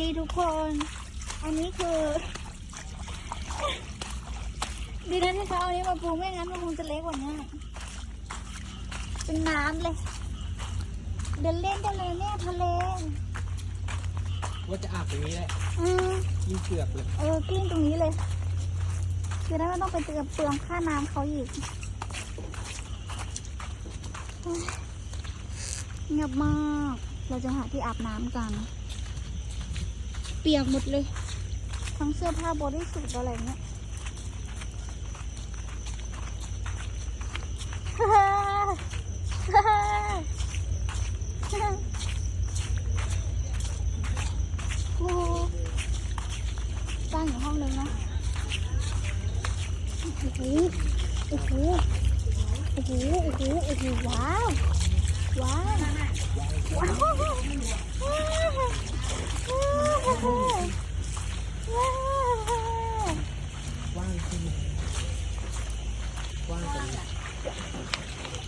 ดีทุกคน อันนี้คือดีนะที่เขาเอาอันนี้มาปูไม่งั้นมันคงจะเล็กกว่านี้เป็นน้ำเลย เดินเล่นกันเลยเนี่ยทะเล ว่าจะอาบตรงนี้แหละอืมยิ่งเกือบเลย เออกลิ้งตรงนี้เลย คือได้ไม่ต้องไปเตือนเปลืองค่าน้ำเขาอีกโอ๊ยเงียบมาก เราจะหาที่อาบน้ำกัน เปียกหมดเลย ทั้งเสื้อผ้าบริสุทธิ์อะไรเงี้ยโอ้โหสร้างอยู่ห้องนึงนะโอ้โหโอ้โหโอ้โหโอ้โหโอ้โหว้าว ว้าว ว้าวว้าวว้าวว้าวว่างจริงว่างจัง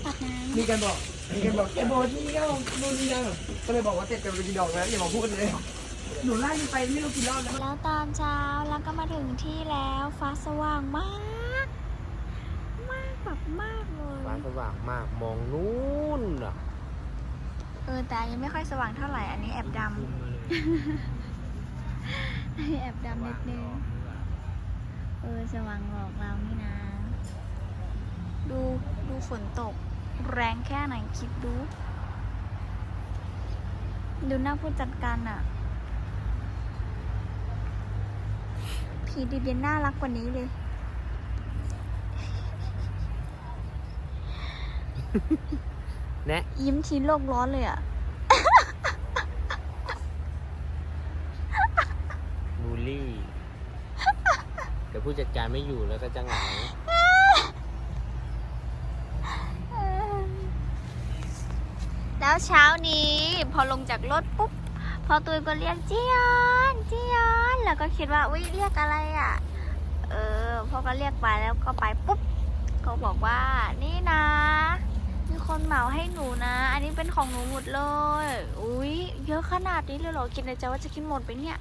ตัดน้ำ มีกันบอก มีกันบอกไอ้โบที่นี่ก็นู่นนี่นั่นก็เลยบอกว่าเสร็จกันไปกี่ดอกแล้วอย่ามาพูดเลย หนูไล่มันไปไม่รู้กี่รอบแล้วแล้วตอนเช้าแล้วก็มาถึงที่แล้วฟ้าสว่างมาก มากแบบมากเลยฟ้าสว่างมากมองนู่นอะเออแต่ยังไม่ค่อยสว่างเท่าไหร่อันนี้แอบดำอันนี้แอบดำนิดนึงเออสว่างหลอกเรานี่นะ ดูดูฝนตก แรงแค่ไหนคิดดู ดูหน้าผู้จัดการอะผีดิบยังน่ารักกว่านี้เลย แนะยิ้มทีโลกร้อนเลยอะบูลลี่ เดี๋ยวผู้จัดการไม่อยู่แล้วก็จะเหงา แล้วเช้านี้พอลงจากรถปุ๊บ พอตุยก็เรียกจียอนจียอนแล้วก็คิดว่าอุ้ยเรียกอะไรอะ เออพอก็เรียกไปแล้วก็ไปปุ๊บเขาบอกว่านี่นะมีคนเหมาให้หนูนะ อันนี้เป็นของหนูหมดเลย อุ้ยเยอะขนาดนี้เลยเหรอคิดในใจว่าจะกินหมดไปเนี่ย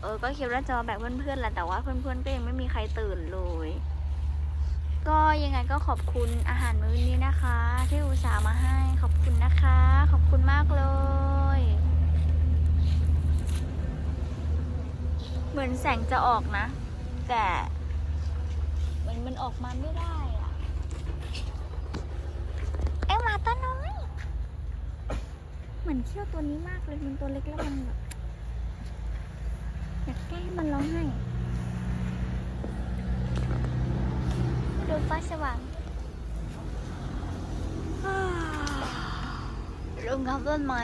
เออ ก็คิดว่าจะมาแบ่งเพื่อนๆแหละแต่ว่าเพื่อนๆก็ยังไม่มีใครตื่นเลย ก็ยังไงก็ขอบคุณอาหารมื้อนี้นะคะ ที่อุตส่าห์มาให้ขอบคุณนะคะ ขอบคุณมากเลย เหมือนแสงจะออกนะ แต่เหมือนมันออกมาไม่ได้อะเอ็มาตัวน้อยเหมือนเขี้ยวตัวนี้มากเลยมันตัวเล็กแล้วมันแบบอยากแก้ให้มันร้องไห้ ดูฟ้าสว่างลงกับต้นไม้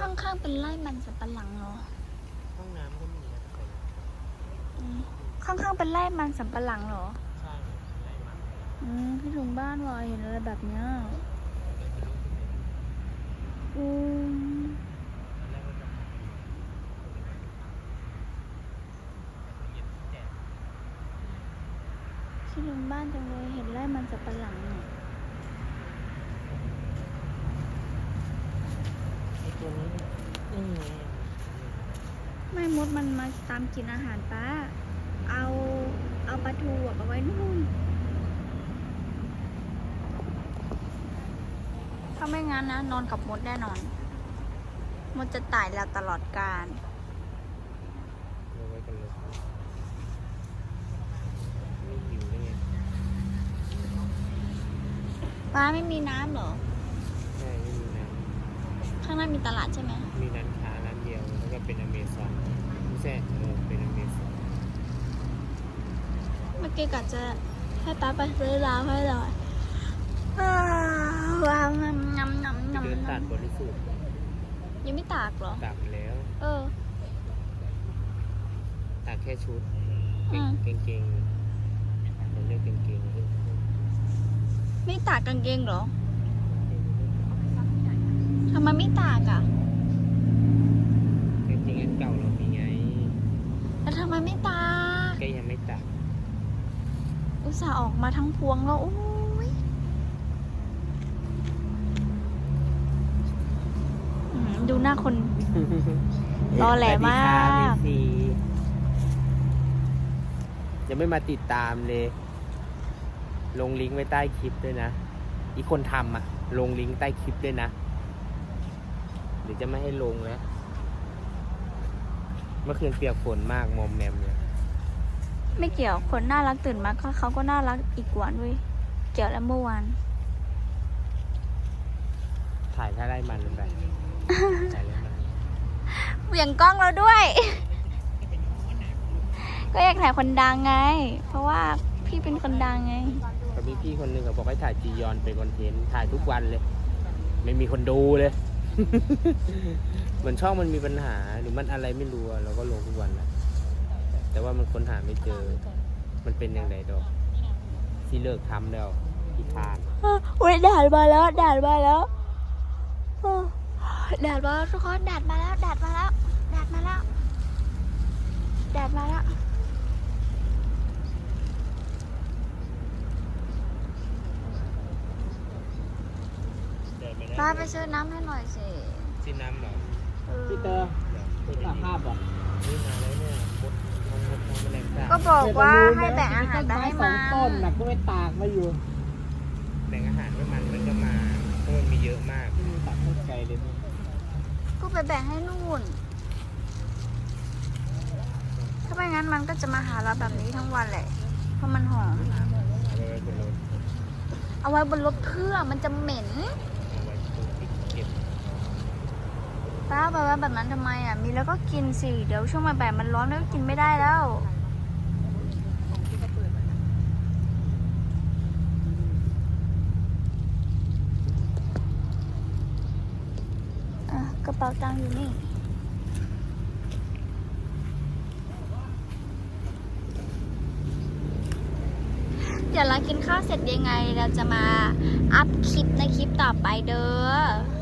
ข้างๆเป็นไร่มันสับปะหลังเหรอ ห้องน้ำก็มีนะอืมข้างๆเป็นไร่มันสับปะหลังเหรอ ใช่อะไรมาอืมพี่ถึงบ้านวอยเห็นอะไรแบบเนี้ยอืมอะไรก็จะพี่ถึงบ้านจังเลยเห็นไร่มันสับปะหลังเนี่ย ไอ้ตัวนี้นี่ไง ไม่มดมันมาตามกินอาหารป้า เอาเอาปลาทูอะไปไว้นู่นถ้าไม่งั้นนะ นอนกับมดแน่นอน มดจะตายเราตลอดกาลเอาไว้กันเลยไม่หิวได้ไงป้าไม่มีน้ำเหรอ ใช่ ไม่มีน้ข้างหน้ามีตลาดใช่ไหมำมีร้านค้าร้านเดียว แล้วก็เป็นอเมซอน ไม่ใช่เออเป็นอเมซอนเมื่อกี้กะจะให้ป้าไปซื้อร้านให้หน่อยอ้าวว้าวนำนำนำนำเดินตัดนำบริสุทธิ์ยังไม่ตากเหรอ ตัดแล้ว เออ ตัดแค่ชุดอืม เกงเกงๆเราเรียกเกงเกงๆตากกางเกงเหรอทำไมไม่ตากอะจริงๆอันเก่าเรามี ไงแล้วทำไมไม่ตากก็ยังไม่ตัดอุตส่าห์ออกมาทั้งพวงแล้วโอ้ยอืมดูหน้าคน รอแหลมาก สวัสดีครับพี่ซียังไม่มาติดตามเลย ลงลิงก์ไว้ใต้คลิปด้วยนะ อีกคนทำอะลงลิงก์ใต้คลิปด้วยนะ เดี๋ยวจะไม่ให้ลงแล้ว เมื่อคืนเปียกฝนมากมอมแมมเลยไม่เกี่ยวคนน่ารักตื่นมาก็เขาก็น่ารักอีกวันเว้ยเกี่ยวแล้วเมื่อวานถ่ายถ้าไล่มันลงไปถ่ายไล่มันเหวี่ยงกล้องเราด้วย ก็อยากถ่ายคนดังไง เพราะว่าพี่เป็นคนดังไงก็มีพี่คนหนึ่งเขาบอกให้ถ่ายจียอนเป็นคอนเทนต์ถ่ายทุกวันเลย ไม่มีคนดูเลย เหมือนช่องมันมีปัญหาหรือมันอะไรไม่รู้อะเราก็ลงทุกวันแหละแต่ว่ามันค้นหาไม่เจอ มันเป็นอย่างไรดอก ที่เลิกทำแล้วที่ทานอุ้ยแดดมาแล้วแดดมาแล้วเออแดดมาแล้วทุกคนแดดมาแล้วแดดมาแล้วแดดมาแล้วแดดมาแล้ว ป้าไปซื้อน้ำให้หน่อยสิซิน้ำเหรอเออพี่เตอร์ตาภาพอะนี่มาแล้วเนี่ยมดมดมดมดแมลงสาบก็บอกว่าให้แบ่งอาหารไปให้มันต้นน่ะก็ไม่ตากมาอยู่ แบ่งอาหารไว้มันมันก็มาเพราะมันมีเยอะมากตักให้ไกลเลยก็ไปแบ่งให้นู่น ถ้าไม่งั้นมันก็จะมาหาเราแบบนี้ทั้งวันแหละ เพราะมันหอม เอาไว้บนรถเอาไว้บนรถเพื่อมันจะเหม็น เอาไว้ตรงที่เก็บ ป้าบอกว่าแบบนั้นทำไมอะ มีแล้วก็กินสิ เดี๋ยวช่วงบ่ายๆมันร้อนแล้วก็กินไม่ได้แล้วอะกระเป๋าตังค์อยู่นี่เดี๋ยวเรากินข้าวเสร็จยังไง เราจะมาอัพคลิปในคลิปต่อไปเด้อ